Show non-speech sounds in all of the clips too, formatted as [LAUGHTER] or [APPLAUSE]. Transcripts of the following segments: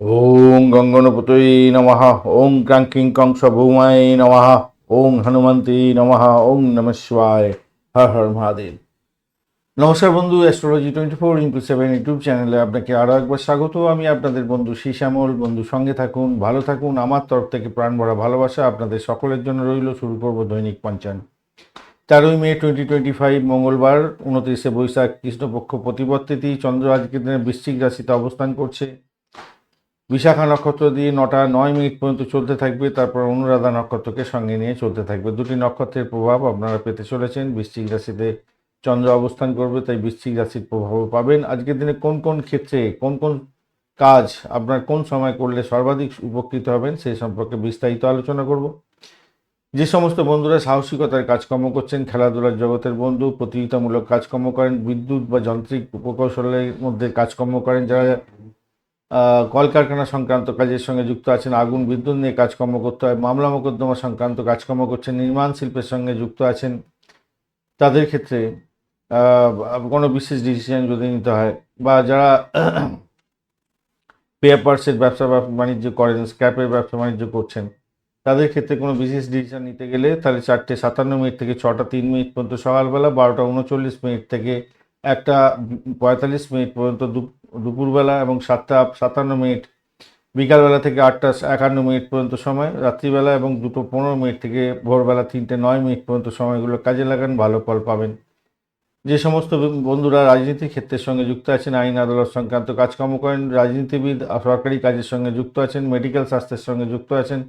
ওং গঙ্গনপতৈ নমঃ। ওং ক্রাঙ্কিং কংস ভৌমায় নমঃ। ওং হনুমন্তী নমঃ। ওং নম শিবায়। হর হর মহাদেব। নমস্কার বন্ধু astrology twenty four into seven YouTube চ্যানেলে আপনাকে আরও একবার স্বাগত। আমি আপনাদের বন্ধু শ্যামল বন্ধু, সঙ্গে থাকুন, ভালো থাকুন। আমার তরফ থেকে প্রাণ ভরা ভালোবাসা আপনাদের সকলের জন্য রইল শুরু করব দৈনিক পঞ্চান তেরোই মে টোয়েন্টি টোয়েন্টি ফাইভ মঙ্গলবার, উনত্রিশে বৈশাখ, কৃষ্ণপক্ষ প্রতিপদ তিথি চন্দ্র আজকের দিনে বৃশ্চিক রাশিতে অবস্থান করছে। বিশাখা নক্ষত্র দিয়ে নটা নয় মিনিট পর্যন্ত চলতে থাকবে, তারপর অনুরাধা নক্ষত্রকে সঙ্গে নিয়ে চলতে থাকবে। দুটি নক্ষত্রের প্রভাব আপনারা পেতে চলেছেন। বৃশ্চিক রাশিতে চন্দ্র অবস্থান করবে, তাই বৃশ্চিক রাশির প্রভাবও পাবেন। আজকের দিনে কোন কোন ক্ষেত্রে, কোন কোন কাজ আপনার কোন সময় করলে সর্বাধিক উপকৃত হবেন, সেই সম্পর্কে বিস্তারিত আলোচনা করব। যে সমস্ত বন্ধুরা সাহসিকতার কাজকর্ম করছেন, খেলাধুলার জগতের বন্ধু, প্রতিযোগিতামূলক কাজকর্ম করেন, বিদ্যুৎ বা যান্ত্রিক উপকৌশলের মধ্যে কাজকর্ম করেন, যারা কলকারখানা সংক্রান্ত কাজের সঙ্গে যুক্ত আছেন, আগুন, বিদ্যুৎ নিয়ে কাজকর্ম করতে হয়, মামলা মোকদ্দমা সংক্রান্ত কাজকর্ম করছেন, নির্মাণ শিল্পের সঙ্গে যুক্ত আছেন। তাদের ক্ষেত্রে কোনো বিশেষ ডিসিশন যদি নিতে হয়, বা যারা [CLEARS THROAT] পেপারসের ব্যবসা বাণিজ্য করেন স্ক্র্যাপের ব্যবসা বাণিজ্য করছেন, তাদের ক্ষেত্রে কোনো বিশেষ ডিসিশন নিতে গেলে তাহলে চারটে সাতান্ন মিনিট থেকে ছটা তিন মিনিট পর্যন্ত সকালবেলা বারোটা উনচল্লিশ মিনিট থেকে একটা পঁয়তাল্লিশ মিনিট পর্যন্ত দুপুরবেলা এবং সাতটা, সাতান্ন মিনিট, বিকালবেলা থেকে আটটা, একান্ন মিনিট পর্যন্ত সময়, রাত্রিবেলা এবং দুটো পনেরো মিনিট থেকে ভোরবেলা তিনটে, নয় মিনিট পর্যন্ত সময়গুলো কাজে লাগান, ভালো ফল পাবেন। যে সমস্ত বন্ধুরা রাজনীতির ক্ষেত্রের সঙ্গে যুক্ত আছেন, আইন, আদালত সংক্রান্ত কাজকর্ম করেন, রাজনীতিবিদ, সরকারি কাজের সঙ্গে যুক্ত আছেন, মেডিকেল স্বাস্থ্যের সঙ্গে যুক্ত আছেন,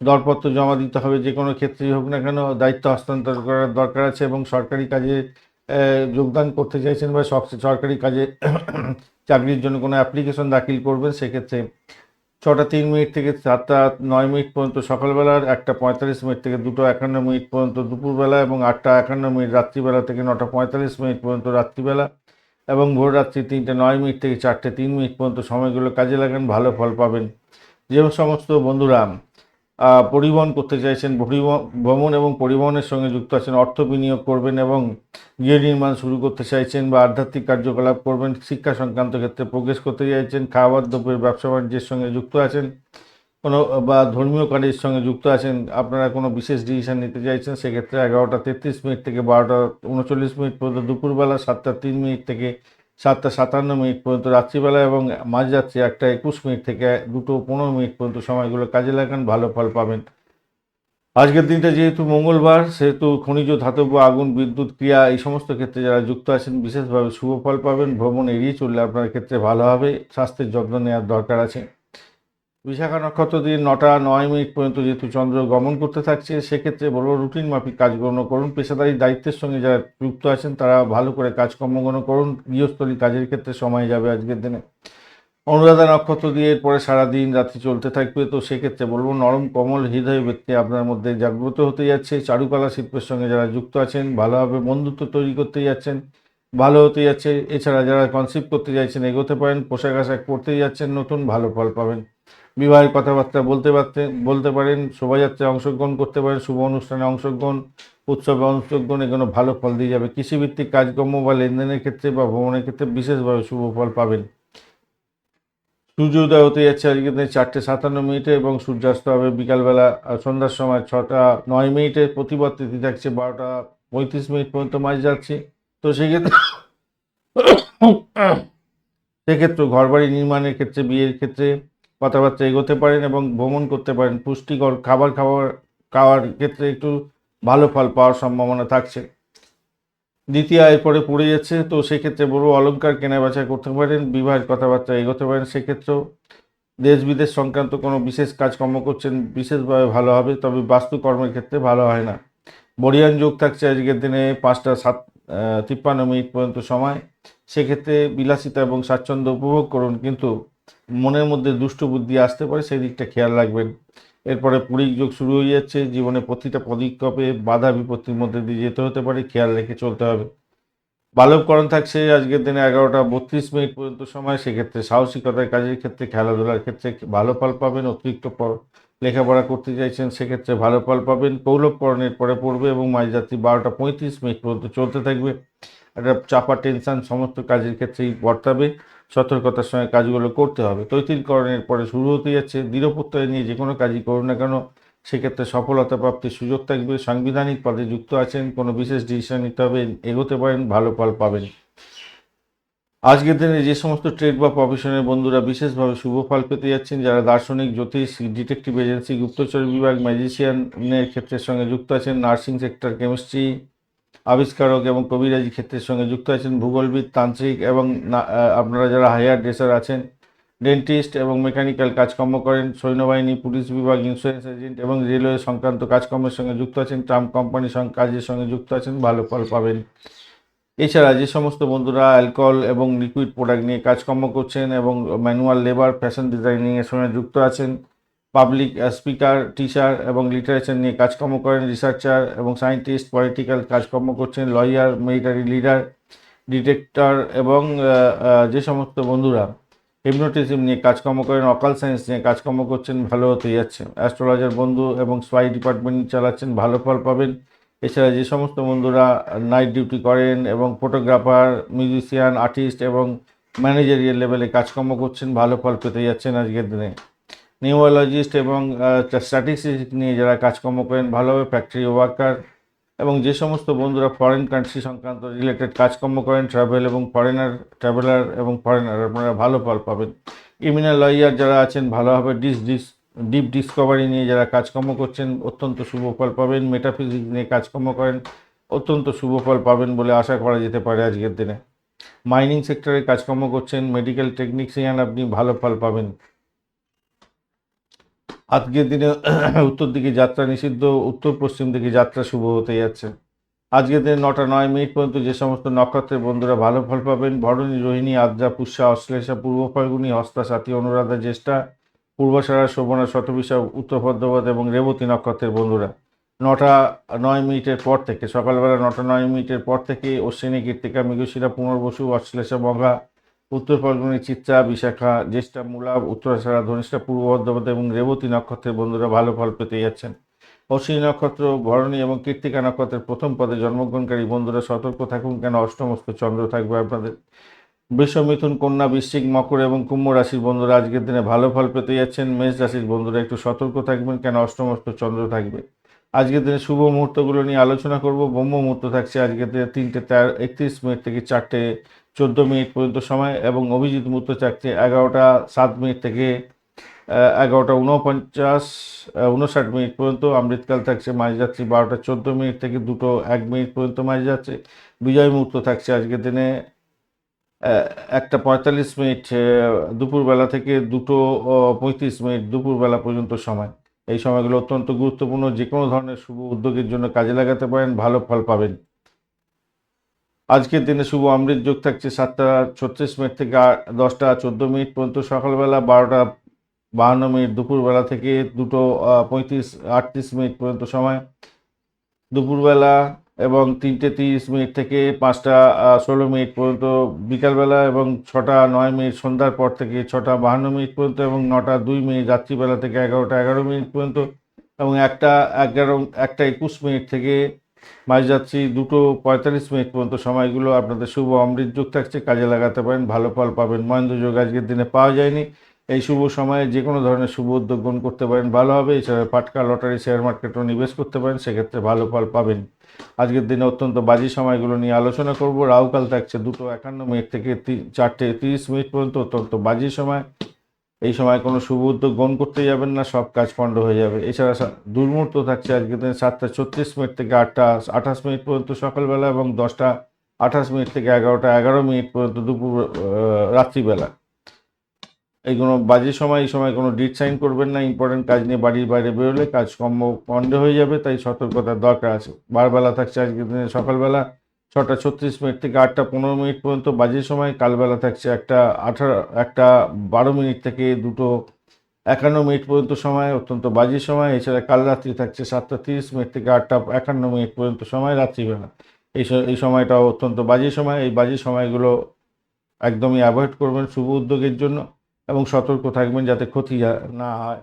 দরপত্র জমা দিতে হবে যে কোনো ক্ষেত্রেই হোক না কেন, দায়িত্ব হস্তান্তর করার দরকার আছে এবং সরকারি কাজে যোগদান করতে চাইছেন বা সরকারি কাজে চাকরির জন্য কোনো অ্যাপ্লিকেশন দাখিল করবেন, সেক্ষেত্রে ছটা তিন মিনিট থেকে সাতটা নয় মিনিট পর্যন্ত সকালবেলার, একটা পঁয়তাল্লিশ মিনিট থেকে দুটো একান্ন মিনিট পর্যন্ত দুপুরবেলা এবং আটটা একান্ন মিনিট রাত্রিবেলা থেকে নটা পঁয়তাল্লিশ মিনিট পর্যন্ত রাত্রিবেলা এবং ভোর রাত্রি তিনটে নয় মিনিট থেকে চারটে তিন মিনিট পর্যন্ত সময়গুলো কাজে লাগান, ভালো ফল পাবেন। যে সমস্ত বন্ধুরা পরিবহন করতে চাইছেন ভ্রমণ এবং পরিবহনের সঙ্গে যুক্ত আছেন, অর্থ বিনিয়োগ করবেন এবং গৃহ নির্মাণ শুরু করতে চাইছেন বা আধ্যাত্মিক কার্যকলাপ করবেন, শিক্ষা সংক্রান্ত ক্ষেত্রে প্রোগ্রেস করতে চাইছেন খাবার দ্রব্যের, ব্যবসা বাণিজ্যের সঙ্গে যুক্ত আছেন, কোনো, বা ধর্মীয় কাজের সঙ্গে যুক্ত আছেন, আপনারা কোনো বিশেষ ডিসিশন নিতে চাইছেন, সেক্ষেত্রে এগারোটা তেত্রিশ মিনিট থেকে বারোটা উনচল্লিশ মিনিট পর্যন্ত, দুপুরবেলা সাতটা তিন মিনিট থেকে সাতটা সাতান্ন মিনিট পর্যন্ত রাত্রিবেলা এবং মাঝরাত্রি একটা একুশ মিনিট থেকে দুটো পনেরো মিনিট পর্যন্ত সময়গুলো কাজে লাগান, ভালো ফল পাবেন। আজকের দিনটা যেহেতু মঙ্গলবার, সেহেতু খনিজ ধাতব্য আগুন, বিদ্যুৎ, ক্রিয়া এই সমস্ত ক্ষেত্রে যারা যুক্ত আছেন, বিশেষভাবে শুভ ফল পাবেন। ভ্রমণ এড়িয়ে চললে আপনার ক্ষেত্রে ভালো হবে। স্বাস্থ্যের যত্ন নেওয়ার দরকার আছে। বিশাখা নক্ষত্র দিয়ে নটা, নয় মিনিট পর্যন্ত যেহেতু চন্দ্র গমন করতে থাকছে, সেক্ষেত্রে বড় রুটিন মাফিক কাজকর্ম করুন। পেশাদারি দায়িত্বের সঙ্গে যারা যুক্ত আছেন, তারা ভালো করে কাজকর্মগুলো করুন। গৃহস্থলী কাজের ক্ষেত্রে সময় যাবে আজকের দিনে। অনুরাধা নক্ষত্র দিয়ে এরপরে সারাদিন রাত্রি চলতে থাকবে, তো সেক্ষেত্রে বলব নরম, কমল, হৃদয় ব্যক্তি আপনার মধ্যে জাগ্রত হতে যাচ্ছে। চারুকলা শিল্পের সঙ্গে যারা যুক্ত আছেন, ভালোভাবে বন্ধুত্ব তৈরি করতে যাচ্ছেন, ভালো হতে যাচ্ছে। এছাড়া যারা কনসেপ্ট করতে চাইছেন এগোতে পারেন, পোশাক আশাক পরতে যাচ্ছেন, নতুন, ভালো ফল পাবেন। বিবাহের কথাবার্তা বলতে পারতে বলতে পারেন, শোভাযাত্রায় অংশগ্রহণ করতে পারেন, শুভ অনুষ্ঠানে অংশগ্রহণ, উৎসবে অংশগ্রহণ, এগুলো ভালো ফল দিয়ে যাবে। কৃষিভিত্তিক কাজকর্ম বা লেনদেনের ক্ষেত্রে বা ভ্রমণের ক্ষেত্রে বিশেষভাবে শুভ ফল পাবেন। সূর্যোদয় হতে যাচ্ছে আজকে চারটে সাতান্ন মিনিটে এবং সূর্যাস্ত হবে বিকালবেলা সন্ধ্যার সময় ছটা নয় মিনিটে। প্রতিবাদ তিথি থাকছে বারোটা পঁয়ত্রিশ মিনিট পর্যন্ত মাঝ যাচ্ছে। তো সেক্ষেত্রে সেক্ষেত্রে ঘরবাড়ি নির্মাণের ক্ষেত্রে, বিয়ের ক্ষেত্রে কথাবার্তা এগোতে পারেন এবং ভ্রমণ করতে পারেন। পুষ্টিকর খাবার খাবার খাওয়ার ক্ষেত্রে একটু ভালো ফল পাওয়ার সম্ভাবনা থাকছে। দ্বিতীয় আয়ের পরে পড়ে যাচ্ছে, তো সেক্ষেত্রে বড় অলংকার কেনা বেচা করতে পারেন, বিবাহের কথাবার্তা এগোতে পারেন সেক্ষেত্রেও। দেশ বিদেশ সংক্রান্ত কোনো বিশেষ কাজকর্ম করছেন, বিশেষভাবে ভালো হবে, তবে বাস্তুকর্মের ক্ষেত্রে ভালো হয় না। বরিয়ান যোগ থাকছে আজকের দিনে পাঁচটা সাত তিপ্পান্ন মিনিট পর্যন্ত সময়। সেক্ষেত্রে বিলাসিতা এবং স্বাচ্ছন্দ্য উপভোগ করুন, কিন্তু মনের মধ্যে দুষ্ট বুদ্ধি আসতে পারে, সেই দিকটা খেয়াল রাখবেন। এরপরে পুরীর যোগ শুরু হয়ে যাচ্ছে, জীবনে প্রতিটা পদক্ষেপে বাধা বিপত্তির মধ্যে দিয়ে যেতে হতে পারে, খেয়াল রেখে চলতে হবে। বালবকরণ থাকছে আজকের দিনে এগারোটা বত্রিশ মিনিট পর্যন্ত সময়, সেক্ষেত্রে সাহসিকতার কাজের ক্ষেত্রে, খেলাধুলার ক্ষেত্রে ভালো ফল পাবেন, অতিরিক্ত লেখাপড়া করতে চাইছেন, সেক্ষেত্রে ভালো ফল পাবেন কৌলভকরণের পরে পড়বে এবং মাঝরাত্রি বারোটা পঁয়ত্রিশ মিনিট পর্যন্ত চলতে থাকবে। একটা চাপা, টেনশন, সমস্ত কাজের ক্ষেত্রেই বর্তাবে। সতর্কতার সঙ্গে কাজগুলো করতে হবে। তৈতিলকরণের পরে শুরু হতে যাচ্ছে। দৃঢ়প্রত্যয় নিয়ে যে কোনো কাজই করুন না কেন, সেক্ষেত্রে সফলতা প্রাপ্তির সুযোগ থাকবে। সাংবিধানিক পদে যুক্ত আছেন, কোনো বিশেষ ডিসিশন নিতে হবে, এগোতে পারেন, ভালো ফল পাবেন। আজকের দিনে যে সমস্ত ট্রেড বা প্রফেশনের বন্ধুরা বিশেষভাবে শুভ ফল পেতে যাচ্ছেন, যারা দার্শনিক, জ্যোতিষ ডিটেকটিভ এজেন্সি গুপ্তচর বিভাগ ম্যাজিশিয়ানের ক্ষেত্রের সঙ্গে যুক্ত আছেন নার্সিং সেক্টর কেমিস্ট্রি আবিষ্কারক এবং কবিরাজি ক্ষেত্রের সঙ্গে যুক্ত আছেন ভূগোলবিদ, তান্ত্রিক এবং আপনারা যারা হায়ার ড্রেসার আছেন, ডেন্টিস্ট এবং মেকানিক্যাল কাজকর্ম করেন, সৈন্যবাহিনী, পুলিশ বিভাগ, ইন্স্যুরেন্স এজেন্ট এবং রেলওয়ে সংক্রান্ত কাজকর্মের সঙ্গে যুক্ত আছেন, ট্রাম কোম্পানির সঙ্গে কাজের সঙ্গে যুক্ত আছেন, ভালো ফল পাবেন। এছাড়া যে সমস্ত বন্ধুরা অ্যালকোহল এবং লিকুইড প্রোডাক্ট নিয়ে কাজকর্ম করছেন এবং ম্যানুয়াল লেবার, ফ্যাশন ডিজাইনিংয়ের সঙ্গে যুক্ত আছেন পাবলিক স্পিকার, টিচার এবং লিটারেচার নিয়ে কাজকর্ম করেন। রিসার্চার এবং সায়েন্টিস্ট, পলিটিক্যাল কাজকর্ম করছেন, লয়ার, মিলিটারি লিডার, ডিটেক্টর এবং যে সমস্ত বন্ধুরা হিপনোটিজম নিয়ে কাজকর্ম করেন, অকাল সায়েন্স নিয়ে কাজকর্ম করছেন, ভালো হতে যাচ্ছে। অ্যাস্ট্রোলজার বন্ধু এবং স্পাই ডিপার্টমেন্ট চালাচ্ছেন, ভালো ফল পাবেন। এছাড়া যে সমস্ত বন্ধুরা নাইট ডিউটি করেন এবং ফটোগ্রাফার, মিউজিশিয়ান, আর্টিস্ট এবং ম্যানেজারিয়াল লেভেলে কাজকর্ম করছেন, ভালো ফল পেতে যাচ্ছেন আজকের দিনে। নিউরোলজিস্ট এবং স্ট্যাটিস্টিক নিয়ে যারা কাজকর্ম করেন, ভালোভাবে ফ্যাক্টরি ওয়ার্কার এবং যে সমস্ত বন্ধুরা ফরেন কান্ট্রি সংক্রান্ত রিলেটেড কাজকর্ম করেন ট্রাভেল এবং ফরেনার ট্রাভেলার এবং ফরেনার আপনারা ভালো ফল পাবেন। ক্রিমিনাল লয়ার যারা আছেন, ভালোভাবে ডিস ডিস ডিপ ডিসকভারি নিয়ে যারা কাজকর্ম করছেন, অত্যন্ত শুভ ফল পাবেন। মেটাফিজিক্স নিয়ে কাজকর্ম করেন, অত্যন্ত শুভ ফল পাবেন বলে আশা করা যেতে পারে আজকের দিনে। মাইনিং সেক্টরে কাজকর্ম করছেন মেডিকেল টেকনিশিয়ান আপনি ভালো ফল পাবেন। আজকের দিনে [CLEARS THROAT] উত্তর দিকে যাত্রা নিষিদ্ধ, উত্তর পশ্চিম দিকে যাত্রা শুভ হতে যাচ্ছে। আজকের দিনে নটা নয় মিনিট পর্যন্ত যে সমস্ত নক্ষত্রের বন্ধুরা ভালো ফল পাবেন, ভরণী, রোহিণী, আদ্রা, পুষ্যা, অশ্লেষা, পূর্ব ফাল্গুনী, হস্তা, সাথী, অনুরাধা, জ্যেষ্ঠা পূর্বাষাঢ়া শোভনা শতবিশা উত্তর ভদ্রপদ এবং রেবতী নক্ষত্রের বন্ধুরা। নটা নয় মিনিটের পর থেকে, সকালবেলা নটা নয় মিনিটের পর থেকে অশ্বিনী, কীর্তিকা, মৃগশিরা, পুনর্বসু, অশ্লেষা বঙ্গা উত্তর ফাল্গুনী চিত্রা, বিশাখা, জ্যেষ্ঠা, মূলা উত্তরাষাঢ়া ধনিষ্ঠা পূর্ব ভদ্রপদ এবং রেবতী নক্ষত্রের বন্ধুরা ভালো ফল পেতে যাচ্ছেন। অশ্বিনী নক্ষত্র, ভরণী এবং কীর্তিকা নক্ষত্রের প্রথম পদে জন্মগ্রহণকারী বন্ধুরা সতর্ক থাকুন কেন? অষ্টমস্ত চন্দ্র থাকবে আপনাদের। বৃষ মিথুন, কন্যা, বৃশ্চিক, মকর এবং কুম্ভ রাশির বন্ধুরা আজকের দিনে ভালো ফল পেতে যাচ্ছেন। মেষ রাশির বন্ধুরা একটু সতর্ক থাকবেন কেন? অষ্টমস্ত চন্দ্র থাকবে। আজকের দিনে শুভ মুহূর্তগুলো নিয়ে আলোচনা করব। ব্রহ্ম মুহূর্ত থাকছে আজকের দিনে তিনটে তেরো, একত্রিশ মিনিট থেকে চারটে চোদ্দ মিনিট পর্যন্ত সময় এবং অভিজিৎ মুহূর্ত থাকছে এগারোটা সাত মিনিট থেকে এগারোটা উনপঞ্চাশ উনষাট মিনিট পর্যন্ত, অমৃতকাল থাকছে মাঝ যাত্রী বারোটা চোদ্দ মিনিট থেকে দুটো এক মিনিট পর্যন্ত মাঝ যাচ্ছে বিজয় মুহূর্ত থাকছে আজকের দিনে একটা পঁয়তাল্লিশ মিনিট দুপুরবেলা থেকে দুটো পঁয়ত্রিশ মিনিট দুপুরবেলা পর্যন্ত সময়। এই সময়গুলো অত্যন্ত গুরুত্বপূর্ণ। যে কোনো ধরনের শুভ উদ্যোগের জন্য কাজে লাগাতে পারেন, ভালো ফল পাবেন। আজকের দিনে শুভ অমৃত যোগ থাকছে সাতটা ছত্রিশ মিনিট থেকে দশটা চোদ্দ মিনিট পর্যন্ত সকালবেলা, বারোটা বাহান্ন মিনিট দুপুরবেলা থেকে দুটো পঁয়ত্রিশ, আটত্রিশ মিনিট পর্যন্ত সময়। দুপুরবেলা এবং তিনটে তিরিশ মিনিট থেকে পাঁচটা ষোলো মিনিট পর্যন্ত বিকালবেলা এবং ছটা নয় মিনিট সন্ধ্যার পর থেকে ছটা বাহান্ন মিনিট পর্যন্ত এবং নটা দুই মিনিট রাত্রিবেলা থেকে এগারোটা এগারো মিনিট পর্যন্ত এবং একটা এগারো, একটা একুশ মিনিট থেকে মাঝযাত্রী দুটো পঁয়তাল্লিশ মিনিট পর্যন্ত সময়গুলো আপনাদের শুভ অমৃত যোগ থাকছে, কাজে লাগাতে পারেন, ভালো ফল পাবেন। মহেন্দ্র যোগ আজকের দিনে পাওয়া যায়নি। এই শুভ সময়ে যে কোনো ধরনের শুভ উদ্যোগ গ্রহণ করতে পারেন, ভালো হবে। এছাড়া পাটকা লটারি শেয়ার মার্কেটও নিবেশ করতে পারেন, সেক্ষেত্রে ভালো ফল পাবেন। আজকের দিনে অত্যন্ত বাজি সময়গুলো নিয়ে আলোচনা করব। রাহুকাল থাকছে দুটো একান্ন মিনিট থেকে চারটে তিরিশ মিনিট পর্যন্ত অত্যন্ত বাজি সময়। এই সময় কোনো শুভ উদ্যোগ গ্রহণ করতে যাবেন না, সব কাজ পণ্ড হয়ে যাবে। এছাড়া দুর্মুহূর্ত থাকছে আজকের দিনে সাতটা ছত্রিশ মিনিট থেকে আটটা আঠাশ মিনিট পর্যন্ত সকালবেলা এবং দশটা আঠাশ মিনিট থেকে এগারোটা এগারো মিনিট পর্যন্ত দুপুর রাত্রিবেলা। এইগুলো বাজে সময়, এই সময় কোনো ডিট সাইন করবেন না ইম্পর্টেন্ট কাজ নিয়ে বাড়ির বাইরে বেরোলে কাজ কাজকর্ম পণ্ড হয়ে যাবে, তাই সতর্কতার দরকার আছে। বারবেলা থাকছে আজকের দিনে সকালবেলা। ছটা ছত্রিশ মিনিট থেকে আটটা পনেরো মিনিট পর্যন্ত বাজে সময়, কালবেলা থাকছে একটা আঠারো, একটা বারো মিনিট থেকে দুটো একান্ন মিনিট পর্যন্ত সময়, অত্যন্ত বাজে সময়। এছাড়া কাল রাত্রি থাকছে সাতটা তিরিশ মিনিট থেকে আটটা একান্ন মিনিট পর্যন্ত সময় রাত্রিবেলা। এই এই সময়টাও অত্যন্ত বাজে সময়। এই বাজে সময়গুলো একদমই অ্যাভয়েড করবেন শুভ উদ্যোগের জন্য এবং সতর্ক থাকবেন যাতে ক্ষতি না হয়।